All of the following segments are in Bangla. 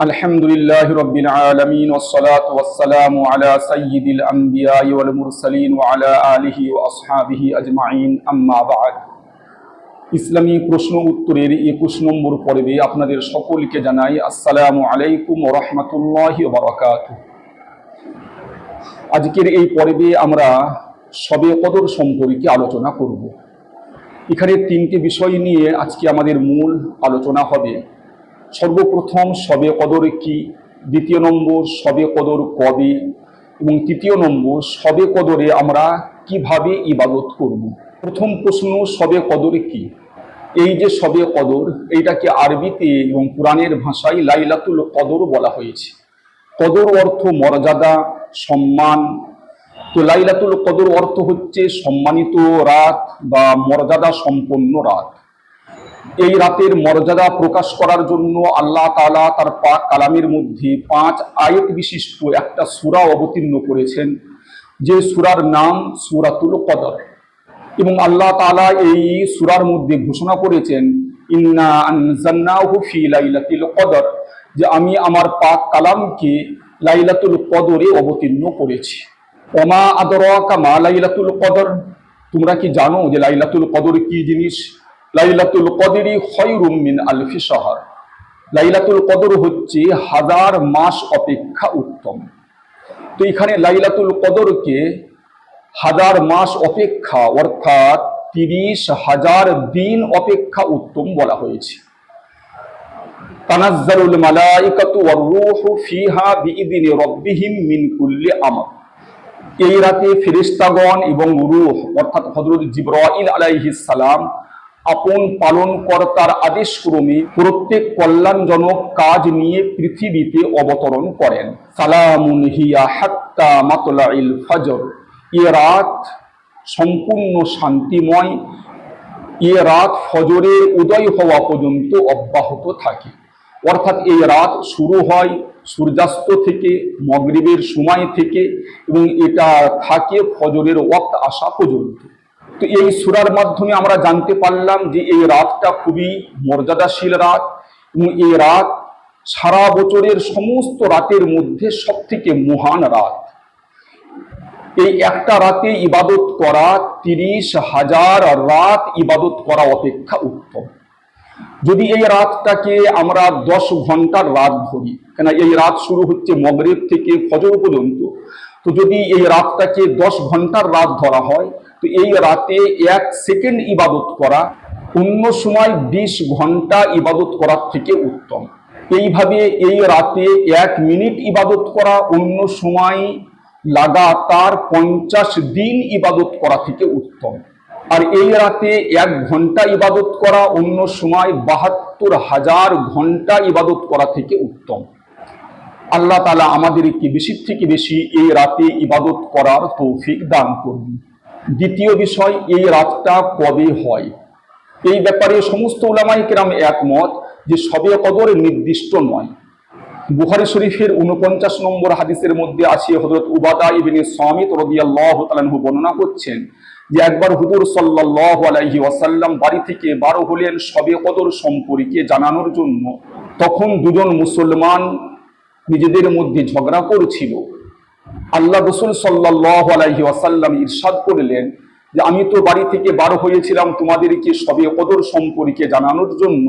الحمد لله رب العالمين والصلاة والسلام على سيد الأنبياء والمرسلين وعلى آله وأصحابه أجمعين أما بعد ইসলামী প্রশ্ন উত্তরের একুশ নম্বর পর্বে আপনাদের সকলকে জানাই আসসালামু আলাইকুম ও রহমতুল্লাহ বারাকাত আজকের এই পর্বে আমরা সবে কদর সম্পর্কে আলোচনা করব এখানে তিনটি বিষয় নিয়ে আজকে আমাদের মূল আলোচনা হবে সর্বপ্রথম সবে কদর কি, দ্বিতীয় নম্বর সবে কদর কবে এবং তৃতীয় নম্বর সবে কদরে আমরা কীভাবে ইবাদত করব? প্রথম প্রশ্ন সবে কদর কি? এই যে সবে কদর, এইটাকে আরবিতে এবং কোরআনের ভাষায় লাইলাতুল কদর বলা হয়েছে। কদর অর্থ মর্যাদা, সম্মান। তো লাইলাতুল কদর অর্থ হচ্ছে সম্মানিত রাত বা মর্যাদা সম্পন্ন রাত। এই রাতের মর্যাদা প্রকাশ করার জন্য আল্লাহ তালা তার পাক কালামের মধ্যে পাঁচ আয়ত বিশিষ্ট একটা সূরা অবতীর্ণ করেছেন। যে সুরার নাম সূরাতুল কদর। এবং আল্লাহ তালা এই সুরার মধ্যে ঘোষণা করেছেন, ইন্না লাইলাতিল কদর যে আমি আমার পাক কালামকে লাইলাতুল কদরে অবতীর্ণ করেছি। ওমা আদরাকা মা লাইলাতুল কদর তোমরা কি জানো যে লাইলাতুল কদর কি জিনিস? লাইলাতুল কদরি খয়রুম মিন আলফি শহর। লাইলাতুল কদর হচ্ছে হাজার মাস অপেক্ষা উত্তম। তো এখানে লাইলাতুল কদরকে হাজার মাস অপেক্ষা অর্থাৎ তিরিশ হাজার দিন অপেক্ষা উত্তম বলা হয়েছে। তানাজ্জালুল মালাইকাতু ওয়ার রূহু ফিহা বিইذনি রাব্বিহিম মিন কুল্লি আমর। এই রাতে ফেরেশতাগণ এবং রূহ, অর্থাৎ হযরত জিবরাইল আলাইহিস সালাম আপন পালন কর্তার আদেশ প্রত্যেক কল্যাণজনক কাজ নিয়ে পৃথিবীতে অবতরণ করেন। সালামুন হিয়া হাত্তা মাতলাইল ফজর। এ রাত সম্পূর্ণ শান্তিময়, এ রাত ফজরের উদয় হওয়া পর্যন্ত অব্যাহত থাকে। অর্থাৎ এই রাত শুরু হয় সূর্যাস্ত থেকে, মগরিবের সময় থেকে এবং এটা থাকে ফজরের ওয়াক্ত আসা পর্যন্ত। তো এই সুরার মাধ্যমে আমরা জানতে পারলাম যে এই রাতটা খুবই মর্যাদাশীল রাত এবং এই রাত সারা বছরের সমস্ত রাতের মধ্যে সব থেকে মহান রাত। এই একটা রাতে ইবাদত করা, তিরিশ হাজার রাত ইবাদত করা অপেক্ষা উত্তম। যদি এই রাতটাকে আমরা দশ ঘণ্টার রাত ধরি কেন এই রাত শুরু হচ্ছে মগরেব থেকে ফজর পর্যন্ত, তো যদি এই রাতটাকে দশ ঘণ্টার রাত ধরা হয় তো এই রাতে এক সেকেন্ড ইবাদত করা, অন্য সময় বিশ ঘণ্টা ইবাদত করার থেকে উত্তম। এইভাবে এই রাতে এক মিনিট ইবাদত করা, অন্য সময় লাগাতার পঞ্চাশ দিন ইবাদত করা থেকে উত্তম। আর এই রাতে এক ঘণ্টা ইবাদত করা, অন্য সময় বাহাত্তর হাজার ঘণ্টা ইবাদত করা থেকে উত্তম। আল্লাহ তালা আমাদেরকে বেশি থেকে বেশি এই রাতে ইবাদত করার তৌফিক দান করুন। দ্বিতীয় বিষয়, এই রাতটা কবে হয়? এই ব্যাপারে সমস্ত উলামাই কেরাম একমত যে সবে কদর নির্দিষ্ট নয়। বুখারি শরীফের উনপঞ্চাশ নম্বর হাদিসের মধ্যে আছে হজরত উবাদা ইবিনী সামিত রদিয়াল্লাহ বর্ণনা করছেন যে একবার হুজুর সাল্লাহ আলাইহি ওয়াসাল্লাম বাড়ি থেকে বারো হলেন সবে কদর সম্পর্কে জানানোর জন্য। তখন দুজন মুসলমান নিজেদের মধ্যে ঝগড়া করছিল। আল্লাহ রসুল সাল্লাহ আলাইহি ইরশাদ করলেন যে আমি তো বাড়ি থেকে বার হয়েছিলাম, তোমাদেরকে সবে কদর সম্পর্কে জানানোর জন্য,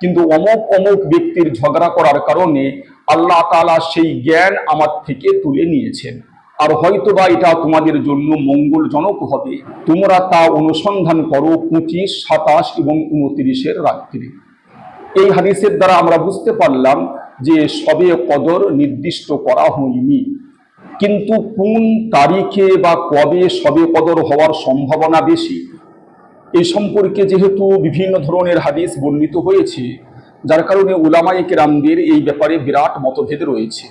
কিন্তু অমক অমক ব্যক্তির ঝগড়া করার কারণে আল্লাহ তালা সেই জ্ঞান আমার থেকে তুলে নিয়েছেন। আর হয়তো বা এটা তোমাদের জন্য মঙ্গলজনক হবে। তোমরা তা অনুসন্ধান করো পঁচিশ, সাতাশ এবং উনত্রিশের রাত্রি। এই হাদিসের দ্বারা আমরা বুঝতে পারলাম যে সবে কদর নির্দিষ্ট করা হয়নি। কিন্তু কোন তারিখে বা কবে সবে কদর হওয়ার সম্ভাবনা বেশি? এই সম্পর্কে যেহেতু বিভিন্ন ধরনের হাদিস বর্ণিত হয়েছে, যার কারণে উলামায়ে কেরামদের এই ব্যাপারে বিরাট মতভেদ রয়েছে।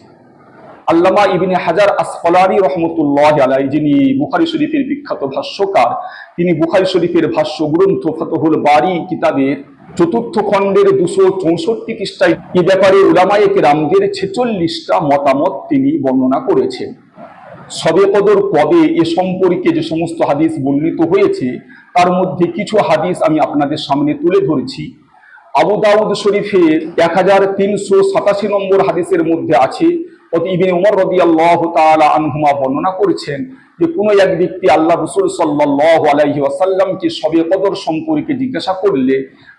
আল্লামা ইবিনে হাজার আসফলারি রহমতুল্লাহ আলাই যিনি বুখারি শরীফের বিখ্যাত ভাষ্যকার, তিনি বুখারি শরীফের ভাষ্য গ্রন্থ ফতহুল বাড়ি কিতাবের চতুর্থ খণ্ডের দুশো চৌষট্টি পৃষ্ঠায় এ ব্যাপারে উলামায়ে কেরামদের ছেচল্লিশটা মতামত তিনি বর্ণনা করেছেন। সবে কদর কবে এ সম্পর্কে যে সমস্ত হাদিস বর্ণিত হয়েছে, তার মধ্যে কিছু হাদিস আমি আপনাদের সামনে তুলে ধরেছি। আবু দাউদ শরীফের এক হাজার তিনশো সাতাশি নম্বর হাদিসের মধ্যে আছে ইবিন উমর রদি আল্লাহ তালা আনহুমা বর্ণনা করেছেন যে কোনো এক ব্যক্তি আল্লাহ রসুল সাল্লাহ আলাইহি সবে কদর সম্পর্কে জিজ্ঞাসা করলে,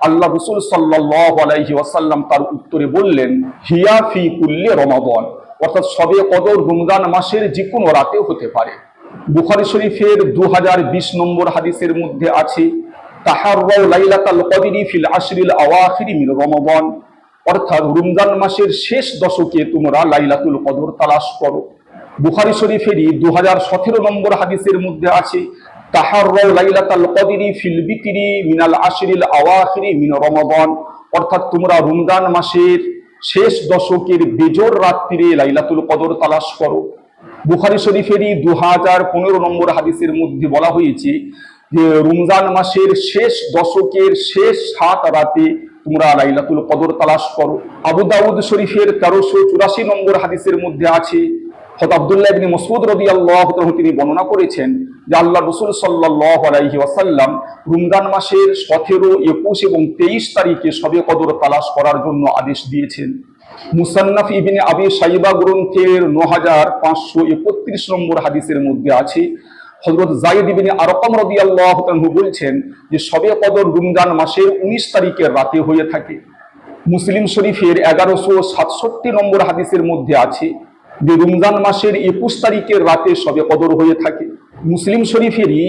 আল্লাহ রসুল সাল্লাহ আলাইহি ওয়াসাল্লাম তার উত্তরে বললেন, হিয়া ফি কুল্লে রমাদন। অর্থাৎ সবে কদর রমজান মাসের যে কোনো রাতে হতে পারে। বুখারি শরীফের দু হাজার বিশ নম্বর হাদিসের মধ্যে আছে তাহাররাও লাইলাতাল ফিল আশরিল আওয়াখিরি মিন রমাদান। অর্থাৎ রমজান মাসের শেষ দশকে তোমরা লাইলাতুল কদর তালাশ করো। বুখারি শরীফেরই দু হাজার সতেরো নম্বর হাদিসের মধ্যে আছে তাহাররাও লাইলাতাল কদরি ফিল বিতিরি মিনাল আওয়াখিরি মিন অর্থাৎ তোমরা রমজান মাসের শেষ দশকের বেজর রাত্রিরে লাইলাতুল কদর করো। বুখারি দু হাজার পনেরো নম্বর মধ্যে বলা হয়েছে যে, রমজান মাসের শেষ দশকের শেষ সাত রাতে তোমরা লাইলাতুল কদর তালাশ করো। আবু শরীফের তেরোশো চুরাশি নম্বর হাদিসের মধ্যে আছে হত আবদুল্লাহ ইবনে মসউদ রাদিয়াল্লাহু তাআলা তিনি বর্ণনা করেছেন যে আল্লাহ রাসূল সাল্লাল্লাহু আলাইহি ওয়াসাল্লাম রমজান মাসের 17 21 এবং 23 তারিখে সবে কদর তালাশ করার জন্য আদেশ দিয়েছেন। মুসান্নাফ ইবনে আবি সাইবা গ্রন্থের 9531 নম্বর হাদিসের মধ্যে আছে। হযরত যায়েদ ইবনে আরকাম রাদিয়াল্লাহু তাআলা বলছেন যে সবে কদর রমজান মাসের 19 তারিখের রাতে হয়ে থাকে। মুসলিম শরীফের এগারোশো সাতষট্টি নম্বর হাদিসের মধ্যে আছে। যে রমজান মাসের একুশ তারিখের রাতে সবে কদর হয়ে থাকে। মুসলিম শরীফেরই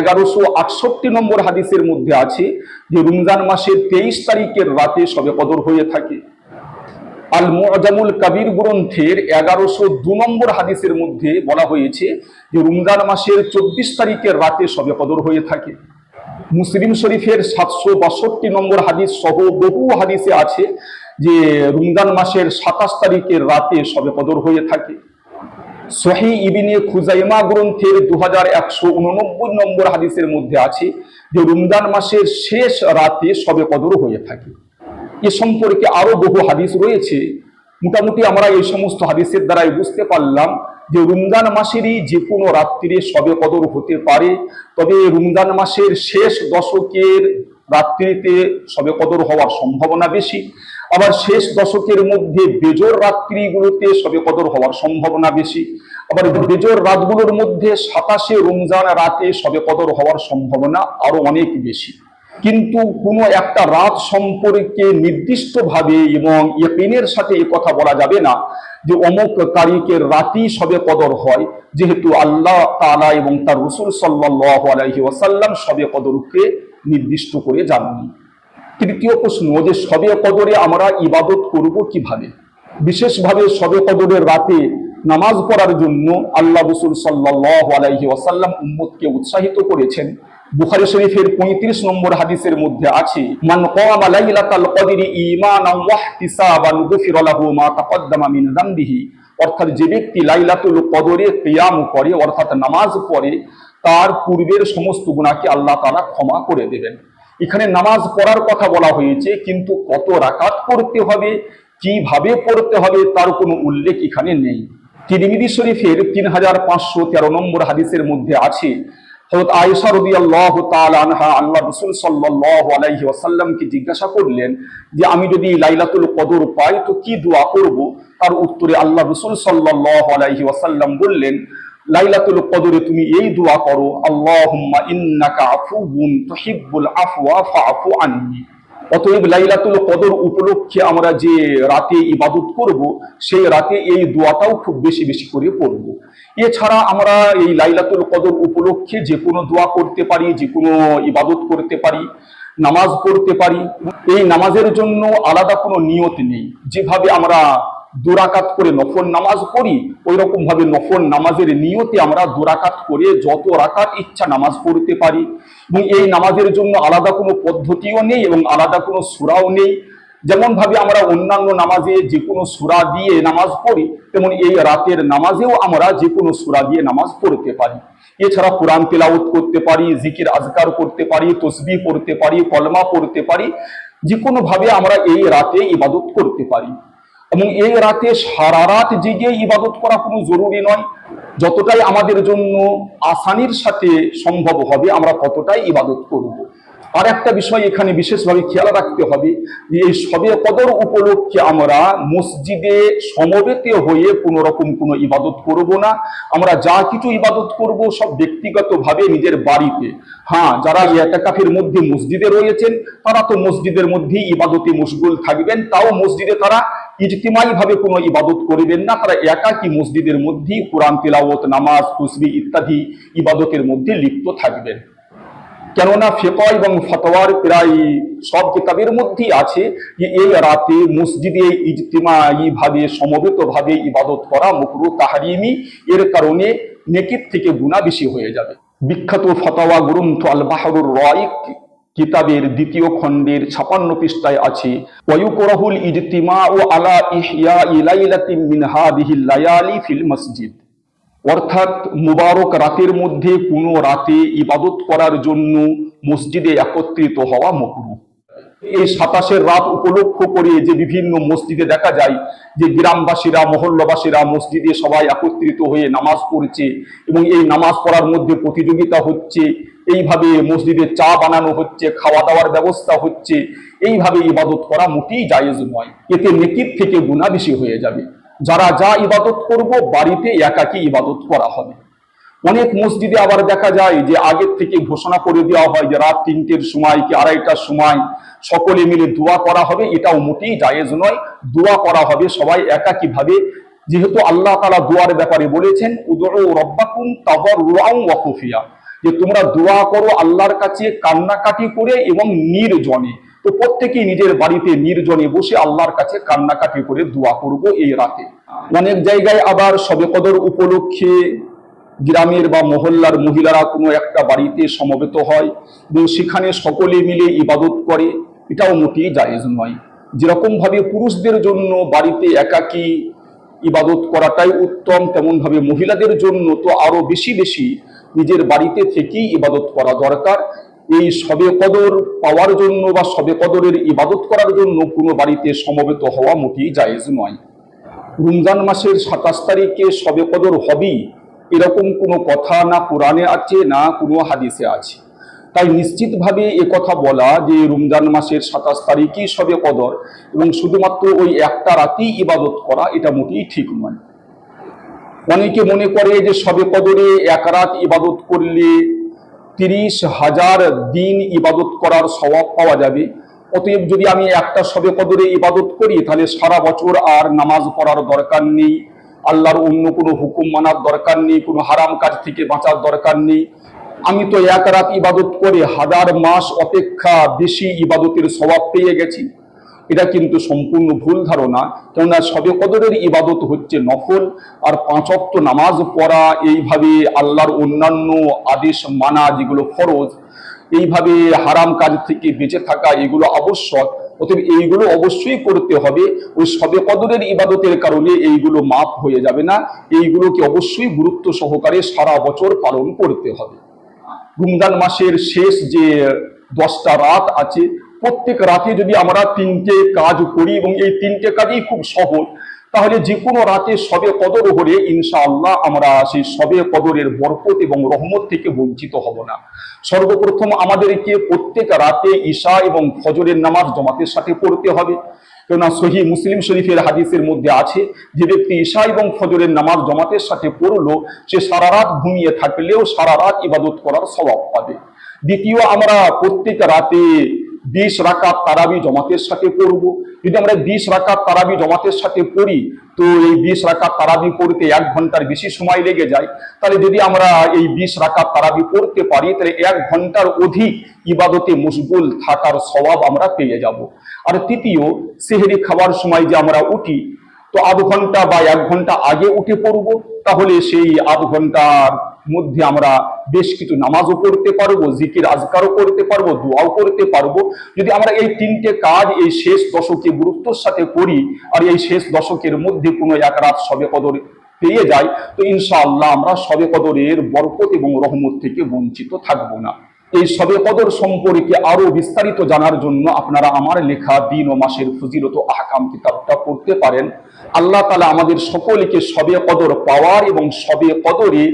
এগারোশো আটষট্টি নম্বর হাদিসের মধ্যে আছে যে রমজান মাসের তেইশ তারিখের রাতে সবে কদর হয়ে থাকে। আল মুআজামুল কাবির গ্রন্থের এগারোশো দু নম্বর হাদিসের মধ্যে বলা হয়েছে যে রমজান মাসের চব্বিশ তারিখের রাতে সবে কদর হয়ে থাকে। মুসলিম শরীফের সাতশো বাষট্টি নম্বর হাদিস সহ বহু হাদিসে আছে যে রমজান মাসের সাতাশ তারিখের রাতে সবে কদর হয়ে থাকে। সহি ইবিনে খুজাইমা গ্রন্থের দু হাজার একশো উননব্বই নম্বর হাদিসের মধ্যে আছে যে রমজান মাসের শেষ রাতে সবে কদর হয়ে থাকে। এ সম্পর্কে আরও বহু হাদিস রয়েছে। মোটামুটি আমরা এই সমস্ত হাদিসের দ্বারাই বুঝতে পারলাম যে রমজান মাসেরই যে কোনো রাত্রিরে সবে কদর হতে পারে, তবে রমজান মাসের শেষ দশকের রাত্রিতে সবে কদর হওয়ার সম্ভাবনা বেশি। আবার শেষ দশকের মধ্যে বেজর রাত্রিগুলোতে সবে কদর হওয়ার সম্ভাবনা বেশি। আবার বেজর রাতগুলোর মধ্যে সাতাশে রমজান রাতে সবে কদর হওয়ার সম্ভাবনা আরও অনেক বেশি। কিন্তু কোনো একটা রাত সম্পর্কে নির্দিষ্টভাবে এবং ইয়কিনের সাথে এ কথা বলা যাবে না যে অমুক তারিখের রাতই সবে কদর হয়, যেহেতু আল্লাহ তাআলা এবং তার রসুল সাল্লাল্লাহু আলাইহি ওয়াসাল্লাম সবে কদরকে নির্দিষ্ট করে জাননি তৃতীয় প্রশ্ন, যে সবে কদরে আমরা ইবাদত করব কীভাবে? বিশেষভাবে সবে কদরের রাতে নামাজ পড়ার জন্য আল্লাহ রসুল সাল্লাহ আলাইহি ওয়াসাল্লাম উম্মতকে উৎসাহিত করেছেন। বুখারী শরীফের পঁয়ত্রিশ নম্বর হাদিসের মধ্যে আছে অর্থাৎ যে ব্যক্তি লাইলাতুল কদরে কিয়াম করে, অর্থাৎ নামাজ পড়ে, তার পূর্বের সমস্ত গুনাহকে আল্লাহ তাআলা ক্ষমা করে দেবেন। এখানে নামাজ পড়ার কথা বলা হয়েছে, কিন্তু কত রাকাত পড়তে হবে, কীভাবে পড়তে হবে তার কোনো উল্লেখ এখানে নেই। তিরমিদি শরীফের তিন হাজার পাঁচশো তেরো নম্বর হাদিসের মধ্যে আছে তাআলা আনহা, আল্লাহ রাসূল ওয়াসাল্লামকে জিজ্ঞাসা করলেন যে, আমি যদি লাইলাতুল কদর পাই, তো কি দোয়া করব? তার উত্তরে আল্লাহ বললেন লাইলাতুল কদরে তুমি এই দোয়া করো, আল্লাহুম্মা ইন্নাকা আফুউন তুহিব্বুল আফওয়া ফাআফু আন্নি। অতএব লাইলাতুল কদর উপলক্ষে আমরা যে রাতে ইবাদত করব, সেই রাতে এই দোয়াটাও খুব বেশি বেশি করে পড়ব। এছাড়া আমরা এই লাইলাতুল কদর উপলক্ষে যে কোনো দোয়া করতে পারি, যে কোনো ইবাদত করতে পারি, নামাজ পড়তে পারি। এই নামাজের জন্য আলাদা কোনো নিয়ত নেই। যেভাবে আমরা দুরাকাত করে নফল নামাজ পড়ি ওই রকম ভাবে নফল নামাজের নিয়তে আমরা দুরাকাত করে যত রাকাত ইচ্ছা নামাজ পড়তে পারি। এবং এই নামাজের জন্য আলাদা কোনো পদ্ধতিও নেই এবং আলাদা কোনো সুরাও নেই। যেমন ভাবে আমরা অন্যান্য নামাজে যে কোনো সুরা দিয়ে নামাজ পড়ি, তেমন এই রাতের নামাজেও আমরা যে কোনো সুরা দিয়ে নামাজ পড়তে পারি। এছাড়া কোরআন তেলাউত করতে পারি, জিকির আজকার করতে পারি তসবি পড়তে পারি, কলমা পড়তে পারি যে কোনোভাবে আমরা এই রাতে ইবাদত করতে পারি। এবং এই রাতে সারা রাত জেগে ইবাদত করা কোনো জরুরি নয়। যতটাই আমাদের জন্য আসানির সাথে সম্ভব হবে, আমরা ততটাই ইবাদত করব। আর একটা বিষয় এখানে বিশেষভাবে খেয়াল রাখতে হবে যে এই সবে কদর উপলক্ষে আমরা মসজিদে সমবেত হয়ে কোনো রকম কোনো ইবাদত করব না। আমরা যা কিছু ইবাদত করব সব ব্যক্তিগতভাবে নিজের বাড়িতে। হ্যাঁ যারা এটাকাফের মধ্যে মসজিদে রয়েছেন, তারা তো মসজিদের মধ্যেই ইবাদতে মশগুল থাকবেন, তাও মসজিদে তারা ইজতিমাই ভাবে কোনো ইবাদত করবেন না। তারা একাকি মসজিদের মধ্যেই কোরআন, তিলাওয়াত, নামাজ তুসবি ইত্যাদি ইবাদতের মধ্যে লিপ্ত থাকবেন। কেননা ফেকা এবং ফতোয়ার প্রায় সব কিতাবের মধ্যেই আছে যে এই রাতে মসজিদে ইজতিমাই ভাবে সমবেত ভাবে ইবাদত করা মুকরু তাহারিমি, এর কারণে নেকির থেকে গুণা বেশি হয়ে যাবে। বিখ্যাত ফতোয়া গ্রন্থ আল বাহরুর রয় কিতাবের দ্বিতীয় খণ্ডের ছাপান্ন পৃষ্ঠায় আছে, ওয়ুকরাহুল ইজতিমা ও আলা ইহয়া ইলাইলাতিন মিন হাদিহিল লায়ালি ফিল মসজিদ। অর্থাৎ মুবারক রাতের মধ্যে কোনো রাতে ইবাদত করার জন্য মসজিদে একত্রিত হওয়া মকরু। এই সাতাশের রাত উপলক্ষ করে যে বিভিন্ন মসজিদে দেখা যায় যে গ্রামবাসীরা, মহল্লবাসীরা মসজিদে সবাই একত্রিত হয়ে নামাজ পড়ছে এবং এই নামাজ পড়ার মধ্যে প্রতিযোগিতা হচ্ছে। এইভাবে মসজিদে চা বানানো হচ্ছে খাওয়া দাওয়ার ব্যবস্থা হচ্ছে এইভাবে ইবাদত করা মোটেই জায়েজ নয়। এতে নেকির থেকে গুণা বেশি হয়ে যাবে। যারা যা ইবাদত করব, বাড়িতে একাকী ইবাদত করা হবে। অনেক মসজিদে আবার দেখা যায় যে আগের থেকে ঘোষণা করে দেওয়া হয় যে রাত তিনটের সময় কি আড়াইটার সময় সকলে মিলে দোয়া করা হবে, এটাও মোটেই জায়েজ নয়। দোয়া করা হবে সবাই একাকী ভাবে যেহেতু আল্লাহ তালা দোয়ার ব্যাপারে বলেছেন উদর রব্বাকুম তাবর রুয়াং ওয়াকুফিয়া যে তোমরা দোয়া করো আল্লাহর কাছে কান্নাকাটি করে এবং নির্জনে। তো প্রত্যেকেই নিজের বাড়িতে নির্জনে বসে আল্লাহর কাছে কান্নাকাটি করে দোয়া করব এই রাতে। অনেক জায়গায় আবার সবে কদর উপলক্ষে গ্রামের বা মহল্লার মহিলারা কোনো একটা বাড়িতে সমবেত হয় এবং সেখানে সকলে মিলে ইবাদত করে। এটাও মোটেই জায়েজ নয়। যেরকম ভাবে পুরুষদের জন্য বাড়িতে একাকী ইবাদত করাটাই উত্তম তেমনভাবে মহিলাদের জন্য তো আরও বেশি বেশি নিজের বাড়িতে থেকেই ইবাদত করা দরকার। এই সবে কদর পাওয়ার জন্য বা সবে কদরের ইবাদত করার জন্য কোনো বাড়িতে সমবেত হওয়া মোটেই জায়েজ নয়। রমজান মাসের সাতাশ তারিখে সবে কদর হবেই, এরকম কোনো কথা না কোরআনে আছে, না কোনো হাদিসে আছে। তাই নিশ্চিতভাবে এ কথা বলা যে রমজান মাসের সাতাশ তারিখই সবে কদর এবং শুধুমাত্র ওই একটা রাতেই ইবাদত করা এটা মোটেই ঠিক নয়। অনেকে মনে করে যে সবে কদরে এক রাত ইবাদত করলে তিরিশ হাজার দিন ইবাদত করার স্বভাব পাওয়া যাবে। অতএব যদি আমি একটা সবে কদরে ইবাদত করি, তাহলে সারা বছর আর নামাজ পড়ার দরকার নেই, আল্লাহর অন্য কোনো হুকুম মানার দরকার নেই, কোনো হারাম কাজ থেকে বাঁচার দরকার নেই। আমি তো এক রাত ইবাদত করে হাজার মাস অপেক্ষা বেশি ইবাদতের স্বভাব পেয়ে গেছি। এটা কিন্তু সম্পূর্ণ ভুল ধারণা। কেননা সবে কদরের ইবাদত হচ্ছে নফল, আর পাঁচক্ত নামাজ পড়া, এইভাবে আল্লাহর অন্যান্য আদেশ মানা যেগুলো ফরজ, এইভাবে হারাম কাজ থেকে বেঁচে থাকা এগুলো আবশ্যক। অতএব এইগুলো অবশ্যই করতে হবে। ওই সবে কদরের ইবাদতের কারণে এইগুলো মাপ হয়ে যাবে না। এইগুলোকে অবশ্যই গুরুত্ব সহকারে সারা বছর পালন করতে হবে। রমজান মাসের শেষ যে দশটা রাত আছে প্রত্যেক রাতে যদি আমরা তিনটে কাজ করি এবং এই তিনটে কাজই খুব সহজ, তাহলে যে কোনো রাতে সবে কদর হলে ইনশাআল্লাহ আমরা সেই সবে কদরের বরকত এবং রহমত থেকে বঞ্চিত হব না। সর্বপ্রথম আমাদেরকে প্রত্যেক রাতে ঈশা এবং ফজরের নামাজ জমাতের সাথে পড়তে হবে। কেননা সহি মুসলিম শরীফের হাদিসের মধ্যে আছে, যে ব্যক্তি ঈশা এবং ফজরের নামাজ জমাতের সাথে পড়ল, সে সারা রাত ঘুমিয়ে থাকলেও সারা রাত ইবাদত করার স্বভাব পাবে। দ্বিতীয়, আমরা প্রত্যেক রাতে বিশ রাকাত তারাবি জমাতের সাথে পড়ব। যদি আমরা বিশ রাকাত তারাবি জমাতের সাথে পড়ি, তো এই বিশ রাকাত তারাবি পড়তে এক ঘণ্টার বেশি সময় লেগে যায়। তাহলে যদি আমরা এই বিশ রাকাত তারাবি পড়তে পারি, তাহলে এক ঘণ্টার অধিক ইবাদতে মশগুল থাকার স্বভাব আমরা পেয়ে যাব। আর তৃতীয়, সেহেরি খাবার সময় যে আমরা উঠি, তো আধ ঘণ্টা বা এক ঘণ্টা আগে উঠে পড়ব। তাহলে সেই আধ ঘণ্টার মধ্যে আমরা বেশ কিছু নামাজও করতে পারব, জিকির আজকারও করতে পারব, দোয়াও করতে পারব। যদি আমরা এই তিনটে কাজ এই শেষ দশকে গুরুত্বর সাথে করি আর এই শেষ দশকের মধ্যে কোনো এক রাত সবে কদর পেয়ে যাই তো ইনশাআল্লাহ আমরা সবে কদরের বরকত এবং রহমত থেকে বঞ্চিত থাকব না। এই সবে কদর সম্পর্কে আরও বিস্তারিত জানার জন্য আপনারা আমার লেখা দিন ও মাসের ফজিলত আহকাম কিতাবটা পড়তে পারেন। আল্লাহ তালা আমাদের সকলকে সবে কদর পাওয়ার এবং সবে কদরে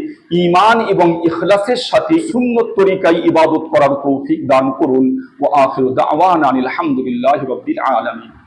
ইমান এবং ইখলাসের সাথে সুন্নত তরিকায় ইবাদত করার তৌফিক দান করুন। ও আখির দাওয়ান আলহামদুলিল্লাহ রব্বিল আলামিন।